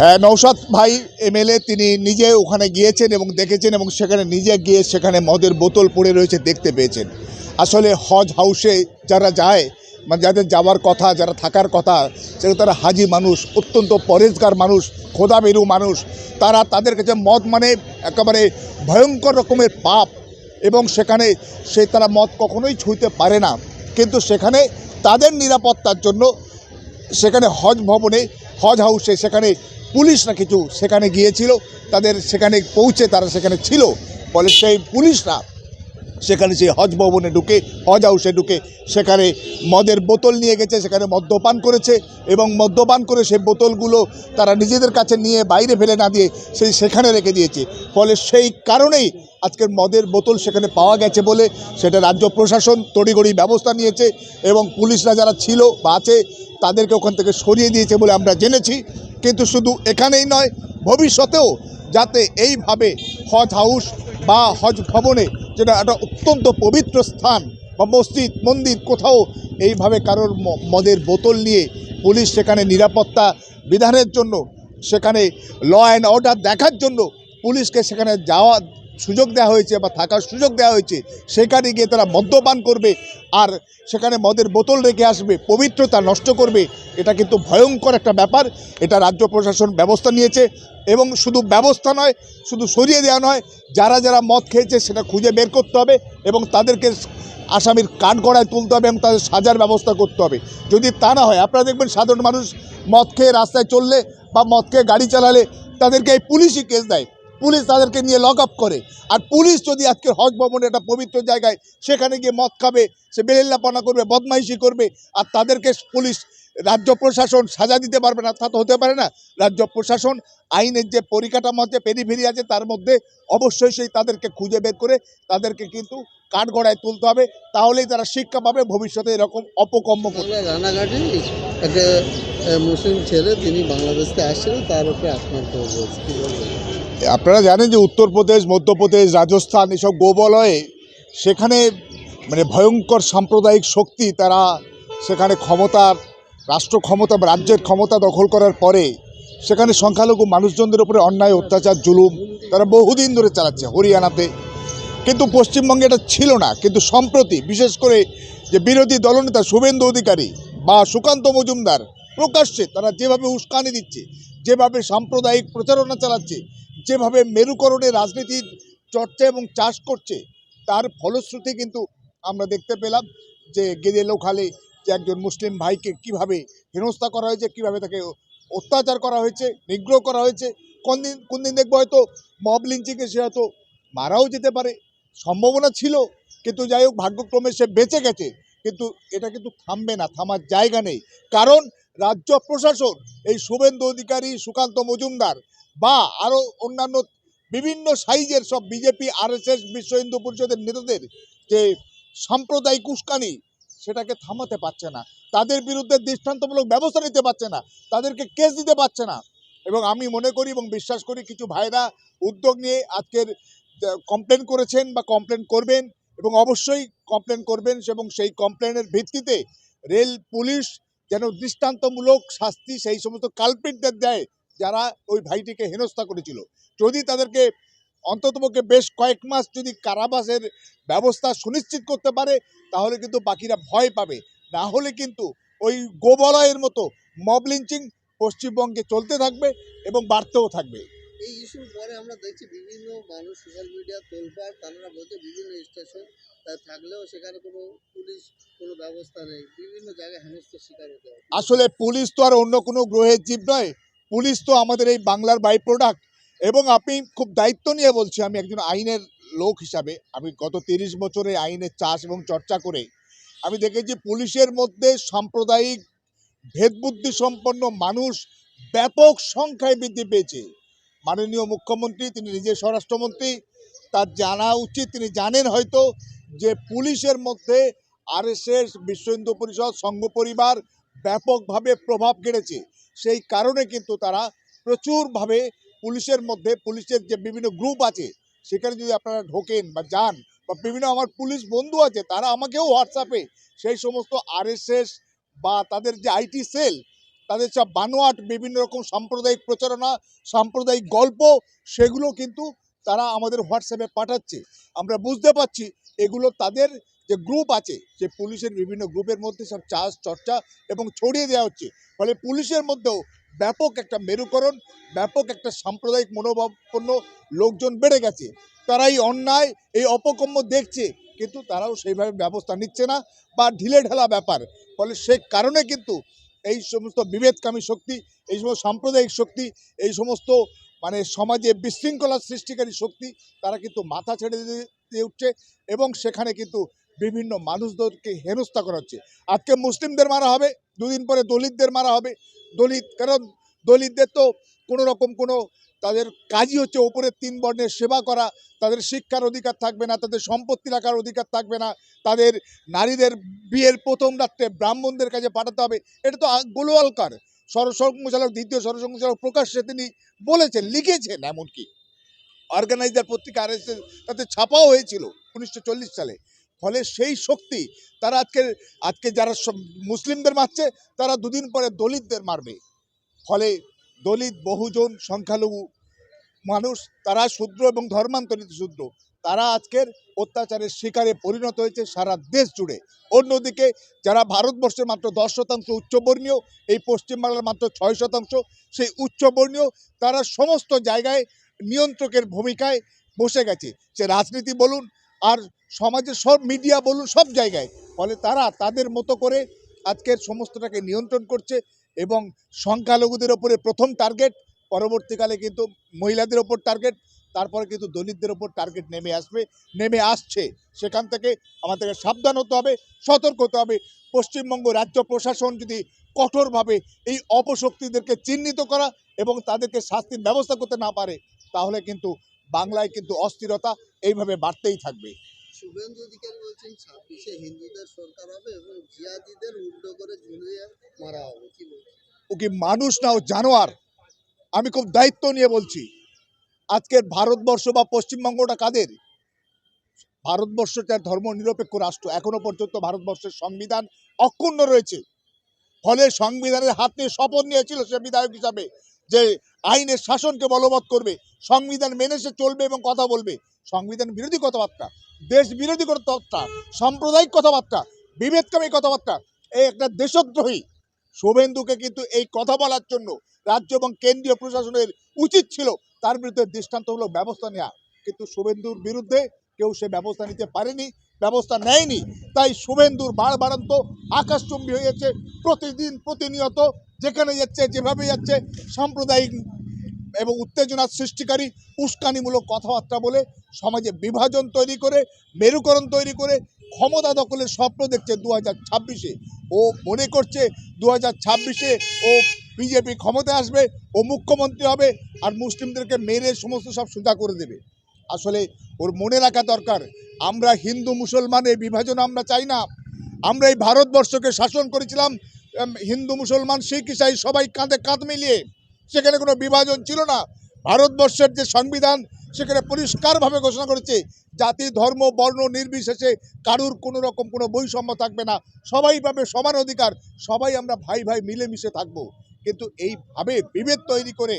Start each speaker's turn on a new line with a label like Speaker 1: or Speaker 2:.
Speaker 1: হ্যাঁ, নৌশাদ ভাই এমএলএ তিনি নিজে ওখানে গিয়েছেন এবং দেখেছেন এবং সেখানে নিজে গিয়ে সেখানে মদের বোতল পড়ে রয়েছে দেখতে পেয়েছেন। আসলে হজ হাউসে যারা যায় মানে যাদের যাওয়ার কথা যারা থাকার কথা সেগুলো তারা হাজি মানুষ অত্যন্ত পরেজগার মানুষ খোদা খোদাবেরু মানুষ। তারা তাদের কাছে মদ মানে একেবারে ভয়ঙ্কর রকমের পাপ এবং সেখানে সে তারা মদ কখনোই ছুঁতে পারে না। কিন্তু সেখানে তাদের নিরাপত্তার জন্য সেখানে হজ ভবনে হজ হাউসে সেখানে পুলিশরা কিছু সেখানে গিয়েছিল, তাদের সেখানে পৌঁছে তারা সেখানে ছিল। ফলে সেই পুলিশরা সেখানে সেই হজ ভবনে ঢুকে, হজ হাউসে ঢুকে সেখানে মদের বোতল নিয়ে গেছে, সেখানে মদ্যপান করেছে এবং মদ্যপান করে সেই বোতলগুলো তারা নিজেদের কাছে নিয়ে বাইরে ফেলে না দিয়ে সেই সেখানে রেখে দিয়েছে। ফলে সেই কারণেই আজকের মদের বোতল সেখানে পাওয়া গেছে বলে সেটা রাজ্য প্রশাসন তড়িগড়ি ব্যবস্থা নিয়েছে এবং পুলিশরা যারা ছিল বা আছে, তাদেরকে ওখান থেকে সরিয়ে দিয়েছে বলে আমরা জেনেছি। কিন্তু শুধু এখানেই নয়, ভবিষ্যতেও যাতে এইভাবে হজ হাউস বা হজ ভবনে যেটা একটা অত্যন্ত পবিত্র স্থান বা মসজিদ, মন্দির, কোথাও এইভাবে কারোর মদের বোতল নিয়ে পুলিশ সেখানে নিরাপত্তা বিধানের জন্য, সেখানে ল অ্যান্ড অর্ডার দেখার জন্য পুলিশকে সেখানে যাওয়া সুযোগ দেওয়া হয়েছে বা থাকার সুযোগ দেওয়া হয়েছে, সেখানে গিয়ে তারা মদ্যপান করবে আর সেখানে মদের বোতল রেখে আসবে, পবিত্রতা নষ্ট করবে, এটা কিন্তু ভয়ঙ্কর একটা ব্যাপার। এটা রাজ্য প্রশাসন ব্যবস্থা নিয়েছে এবং শুধু ব্যবস্থা নয়, শুধু সরিয়ে দেওয়া নয়, যারা যারা মদ খেয়েছে সেটা খুঁজে বের করতে হবে এবং তাদেরকে আসামির কাঠগড়ায় তুলতে হবে এবং তাদের সাজার ব্যবস্থা করতে হবে। যদি তা না হয়, আপনারা দেখবেন সাধারণ মানুষ মদ খেয়ে রাস্তায় চললে বা মদ খেয়ে গাড়ি চালালে তাদেরকে এই পুলিশই কেস দেয়। পুলিশ তাদেরকে নিয়ে লক আপ করে। আর পুলিশ যদি আজকে হজ ভবনে একটা পবিত্র জায়গায় সেখানে গিয়ে মদ খাবে, সে বেলেল্লাপনা করবে, বদমাইশি করবে, আর তাদেরকে পুলিশ, রাজ্য প্রশাসন সাজা দিতে পারবে না, তা তো হতে পারে না। রাজ্য প্রশাসন আইনের যে পরিকাঠামো আছে পেরিফেরি আছে, তার মধ্যে অবশ্যই সেই তাদেরকে খুঁজে বের করে তাদেরকে কিন্তু কাঠগড়ায় তুলতে হবে। তাহলেই তারা শিক্ষা পাবে, ভবিষ্যতে এরকম অপকর্ম করবে।
Speaker 2: একটা মুসলিম ছেলে, তিনি বাংলাদেশ থেকে আসছিলেন তার উপরে আক্রান্ত হয়েছে।
Speaker 1: আপনারা জানেন যে উত্তরপ্রদেশ, মধ্যপ্রদেশ, রাজস্থান এসব গোবলয়ে সেখানে মানে ভয়ঙ্কর সাম্প্রদায়িক শক্তি তারা সেখানে ক্ষমতার রাষ্ট্র ক্ষমতা রাজ্যের ক্ষমতা দখল করার পরে সেখানে সংখ্যালঘু মানুষজনদের উপরে অন্যায়, অত্যাচার, জুলুম তারা বহুদিন ধরে চালাচ্ছে হরিয়ানাতে। কিন্তু পশ্চিমবঙ্গে এটা ছিল না। কিন্তু সম্প্রতি বিশেষ করে যে বিরোধী দলনেতা শুভেন্দু অধিকারী বা সুকান্ত মজুমদার প্রকাশ্যে তারা যেভাবে উস্কানি দিচ্ছে, যেভাবে সাম্প্রদায়িক প্রচারণা চালাচ্ছে যেভাবে মেরুকরণের রাজনীতির চর্চা এবং চাষ করছে, তার ফলশ্রুতি কিন্তু আমরা দেখতে পেলাম যে গেদে লোখালে যে একজন মুসলিম ভাইকে কীভাবে হেনস্থা করা হয়েছে, কীভাবে তাকে অত্যাচার করা হয়েছে, নিগ্রহ করা হয়েছে, কোন দিন কোন দিন দেখব হয়তো মব লিঞ্চিংয়ে সে হয়তো মারাও যেতে পারে, সম্ভাবনা ছিল, কিন্তু যাই হোক ভাগ্যক্রমে সে বেঁচে গেছে, কিন্তু এটা কিন্তু থামবে না, থামার জায়গা নেই। কারণ রাজ্য প্রশাসন, এই শুভেন্দু অধিকারী সুকান্ত মজুমদার বা আরও অন্যান্য বিভিন্ন সাইজের সব বিজেপি, আরএসএস, বিশ্ব হিন্দু পরিষদের নেতাদের যে সাম্প্রদায়িক উস্কানি, সেটাকে থামাতে পারছে না। তাদের বিরুদ্ধে দৃষ্টান্তমূলক ব্যবস্থা নিতে পারছে না। তাদেরকে কেস দিতে পারছে না। এবং আমি মনে করি এবং বিশ্বাস করি কিছু ভাইরা উদ্যোগ নিয়ে আজকের কমপ্লেন করেছেন বা কমপ্লেন করবেন এবং অবশ্যই কমপ্লেন করবেন এবং সেই কমপ্লেনের ভিত্তিতে রেল, পুলিশ যেন দৃষ্টান্তমূলক শাস্তি সেই সমস্ত কালপিটদের দেয় যারা ওই ভাইটিকে হেনস্থা করেছিল। যদি তাদেরকে অন্ততপক্ষে বেশ কয়েক মাস যদি কারাবাসের ব্যবস্থা সুনিশ্চিত করতে পারে তাহলে কিন্তু বাকিরা ভয় পাবে। না হলে কিন্তু ওই গোবলয়ের মতো মব লিঞ্চিং পশ্চিমবঙ্গে চলতে থাকবে এবং বাড়তেও থাকবে।
Speaker 2: এই ইস্যুর পরে আমরা দেখছি বিভিন্ন মানুষ সোশ্যাল মিডিয়া তোলপাড় তারা বলছে বিভিন্ন স্টেশন থাকলেও সেখানে কোনো পুলিশ কোনো ব্যবস্থা নেই। বিভিন্ন জায়গায় হেনস্থার শিকার হতে
Speaker 1: আসলে পুলিশ তো আর অন্য কোনো গ্রহের জীব নয়। পুলিশ তো আমাদের এই বাংলার বাই প্রোডাক্ট এবং আপনি খুব দায়িত্ব নিয়ে বলছি, আমি একজন আইনের লোক হিসাবে, আমি গত তিরিশ বছরে আইনের চাষ এবং চর্চা করে আমি দেখেছি পুলিশের মধ্যে সাম্প্রদায়িক ভেদবুদ্ধি সম্পন্ন মানুষ ব্যাপক সংখ্যায় বৃদ্ধি পেয়েছে। মাননীয় মুখ্যমন্ত্রী, তিনি নিজে স্বরাষ্ট্রমন্ত্রী, তার জানা উচিত, তিনি জানেন হয়তো যে পুলিশের মধ্যে আরএসএস, বিশ্ব হিন্দু পরিষদ, সংঘ পরিবার ব্যাপকভাবে প্রভাব গেড়েছে। সেই কারণে কিন্তু তারা প্রচুরভাবে পুলিশের মধ্যে, পুলিশের যে বিভিন্ন গ্রুপ আছে, সেখানে যদি আপনারা ঢোকেন বা যান বা বিভিন্ন আমার পুলিশ বন্ধু আছে, তারা আমাকেও হোয়াটসঅ্যাপে সেই সমস্ত আরএসএস বা তাদের যে আইটি সেল তাদের সব বানোয়াট, বিভিন্ন রকম সাম্প্রদায়িক প্রচারণা, সাম্প্রদায়িক গল্প, সেগুলো কিন্তু তারা আমাদের হোয়াটসঅ্যাপে পাঠাচ্ছে। আমরা বুঝতে পারছি, এগুলো তাদের যে গ্রুপ আছে, যে পুলিশের বিভিন্ন গ্রুপের মধ্যে সব চাষ, চর্চা এবং ছড়িয়ে দেওয়া হচ্ছে। ফলে পুলিশের মধ্যেও ব্যাপক একটা মেরুকরণ, ব্যাপক একটা সাম্প্রদায়িক মনোভাবপন্ন লোকজন বেড়ে গেছে। তারা এই অন্যায়, এই অপকম্য দেখছে, কিন্তু তারাও সেইভাবে ব্যবস্থা নিচ্ছে না বা ঢিলে ঢালা ব্যাপার। ফলে সে কারণে কিন্তু এই সমস্ত বিভেদকামী শক্তি, এই সমস্ত সাম্প্রদায়িক শক্তি, এই সমস্ত মানে সমাজে বিশৃঙ্খলা সৃষ্টিকারী শক্তি, তারা কিন্তু মাথা ছেড়ে দিয়ে উঠছে এবং সেখানে কিন্তু বিভিন্ন মানুষদেরকে হেনস্থা করা হচ্ছে আজকে মুসলিমদের মারা হবে, দুদিন পরে দলিতদের মারা হবে। দলিত, কারণ দলিতদের তো কোনো রকম কোনো তাদের কাজই হচ্ছে ওপরের তিন বর্ণের সেবা করা, তাদের শিক্ষার অধিকার থাকবে না, তাদের সম্পত্তি রাখার অধিকার থাকবে না, তাদের নারীদের বিয়ের প্রথম রাত্রে ব্রাহ্মণদের কাছে পাঠাতে হবে। এটা তো গোলওয়ালকার সরসংঘচালক দ্বিতীয় সরসংঘচালক প্রকাশ্যে তিনি বলেছেন, লিখেছেন এমনকি। অর্গানাইজার পত্রিকা আর তাতে ছাপাও হয়েছিল উনিশশো চল্লিশ সালে। ফলে সেই শক্তি তারা আজকে আজকে যারা মুসলিমদের মারছে, তারা দুদিন পরে দলিতদের মারবে। ফলে দলিত বহুজন সংখ্যালঘু মানুষ, তারা শূদ্র এবং ধর্মান্তরিত শূদ্র। তারা আজকের অত্যাচারের শিকারে পরিণত হয়েছে সারা দেশ জুড়ে। অন্যদিকে যারা ভারতবর্ষের মাত্র দশ শতাংশ উচ্চবর্ণীয়, এই পশ্চিমবাংলার মাত্র ছয় শতাংশ, সেই উচ্চবর্ণীয়, তারা সমস্ত জায়গায় নিয়ন্ত্রকের ভূমিকায় বসে গেছে। সে রাজনীতি বলুন আর সমাজের সব মিডিয়া বলুন, সব জায়গায়। ফলে তারা তাদের মতো করে আজকের সমস্তটাকে নিয়ন্ত্রণ করছে এবং সংখ্যালঘুদের ওপরে প্রথম টার্গেট পরবর্তীকালে কিন্তু মহিলাদের ওপর টার্গেট তারপরে কিন্তু দলিতদের ওপর টার্গেট নেমে আসবে, নেমে আসছে। সেখান থেকে আমাদেরকে সাবধান হতে হবে, সতর্ক হতে হবে। পশ্চিমবঙ্গ রাজ্য প্রশাসন যদি কঠোরভাবে এই অপশক্তিদেরকে চিহ্নিত করা এবং তাদেরকে শাস্তির ব্যবস্থা করতে না পারে, তাহলে কিন্তু বাংলায় কিন্তু অস্থিরতা এইভাবে বাড়তেই থাকবে।
Speaker 2: শুভেন্দু অধিকারী বলছেন ছাব্বিশে হিন্দুদের সরকার হবে এবং জিয়াদিদের উল্টো করে ঝুলিয়ে মারা হবে। কি
Speaker 1: ও কি মানুষ না ও জানোয়ার? আমি খুব দায়িত্ব নিয়ে বলছি। আজকের ভারতবর্ষ বা পশ্চিমবঙ্গটা কাদের? ভারতবর্ষটা ধর্ম নিরপেক্ষ রাষ্ট্র। এখনও পর্যন্ত ভারতবর্ষের সংবিধান অক্ষুণ্ণ রয়েছে। ফলে সংবিধানের হাত শপথ নিয়েছিল সে বিধায়ক হিসাবে। যে আইনের শাসনকে বলবৎ করবে, সংবিধান মেনে সে চলবে এবং কথা বলবে। সংবিধান বিরোধী কথাবার্তা, দেশ বিরোধী কথাবার্তা, সাম্প্রদায়িক কথাবার্তা, বিভেদকামী কথাবার্তা, এই একটা দেশদ্রোহী। শুভেন্দুকে কিন্তু এই কথা বলার জন্য রাজ্য এবং কেন্দ্রীয় প্রশাসনের উচিত ছিল, তার বিরুদ্ধে দৃষ্টান্তমূলক ব্যবস্থা নেওয়া কিন্তু শুভেন্দুর বিরুদ্ধে কেউ সে ব্যবস্থা নিতে পারেনি, ব্যবস্থা নেয়নি। তাই শুভেন্দুর বাড় বাড়ন্ত আকাশচুম্বী হয়েছে প্রতিদিন প্রতিনিয়ত, যেখানে যাচ্ছে, যেভাবে যাচ্ছে, সাম্প্রদায়িক এবং উত্তেজনা সৃষ্টিকারী, উস্কানিমূলক কথাবার্তা বলে, সমাজে বিভাজন তৈরি করে, মেরুকরণ তৈরি করে, ক্ষমতা দখলের স্বপ্ন দেখছে দু হাজার ছাব্বিশে। ও মনে করছে দু হাজার ছাব্বিশে ও বিজেপি ক্ষমতায় আসবে, ও মুখ্যমন্ত্রী হবে, আর মুসলিমদেরকে মেরে সমস্ত সব সোজা করে দেবে। আসলে ওর মনে রাখা দরকার। আমরা হিন্দু মুসলমান, এই বিভাজন আমরা চাই না। আমরা এই ভারতবর্ষকে শাসন করেছিলাম হিন্দু মুসলমান, শিখ, ইসাই সবাই কাঁধে কাঁধ মিলিয়ে। সেখানে কোনো বিভাজন ছিল না। ভারতবর্ষের যে সংবিধান, সেখানে পরিষ্কারভাবে ঘোষণা করেছে, জাতি, ধর্ম, বর্ণ নির্বিশেষে কারুর কোনো রকম কোনো বৈষম্য থাকবে না। সবাই পাবে সমান অধিকার, সবাই আমরা ভাই ভাই মিলেমিশে থাকব। কিন্তু এইভাবে বিভেদ তৈরি করে